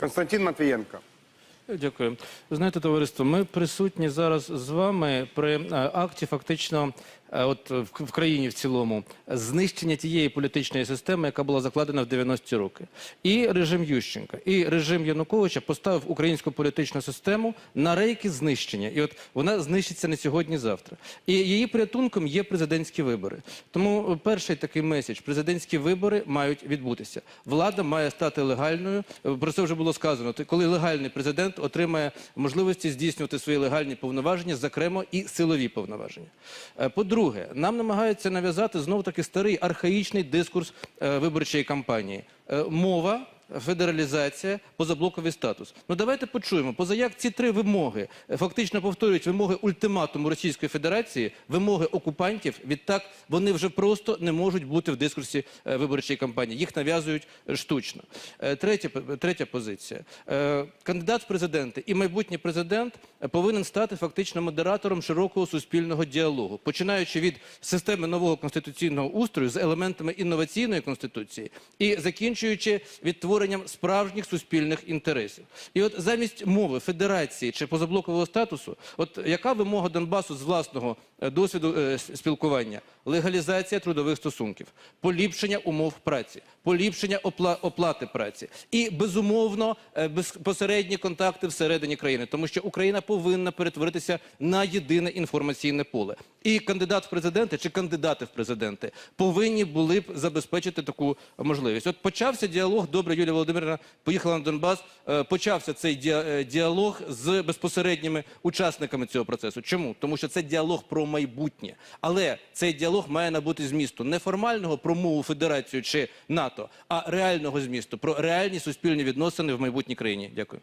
Константин Матвієнко. Дякую. Знаєте, товариство, ми присутні зараз з вами при е, акті фактично. Е, От в країні в цілому знищення тієї політичної системи, яка була закладена в 90-ті роки, і режим Ющенка, і режим Януковича поставив українську політичну систему на рейки знищення, і от вона знищиться не сьогодні, завтра. І її порятунком є президентські вибори. Тому перший такий меседж: президентські вибори мають відбутися. Влада має стати легальною. Про це вже було сказано. Коли легальний президент отримає можливості здійснювати свої легальні повноваження, зокрема і силові повноваження. Е, По-друге, нам намагаються нав'язати знов таки старий архаїчний дискурс е, виборчої кампанії. Е, Мова. Федералізація, позаблоковий статус. Ну давайте почуємо, поза як ці три вимоги е, фактично повторюють вимоги ультиматуму Російської Федерації, вимоги окупантів. Відтак вони вже просто не можуть бути в дискурсі е, виборчої кампанії. Їх нав'язують е, штучно. Третя, третя позиція. Кандидат в президенти і майбутній президент повинен стати фактично модератором широкого суспільного діалогу, починаючи від системи нового конституційного устрою з елементами інноваційної конституції і закінчуючи відтворенням справжніх суспільних інтересів. І от замість мови федерації чи позаблокового статусу, от яка вимога Донбасу з власного е, досвіду е, спілкування? Легалізація трудових стосунків, поліпшення умов праці, поліпшення опла- оплати праці і безумовно е, безпосередні контакти всередині країни, тому що Україна повинна перетворитися на єдине інформаційне поле. І кандидат в президенти чи кандидати в президенти повинні були б забезпечити таку можливість. От почався діалог. Добре, Юлія Володимирівна поїхала на Донбас. е, Почався цей е, діалог з безпосередніми учасниками цього процесу. Чому? Тому що це діалог про майбутнє, але цей діалог має набути змісту не формального про мову Федерацію чи НАТО, а реального змісту про реальні суспільні відносини в майбутній країні. Дякую.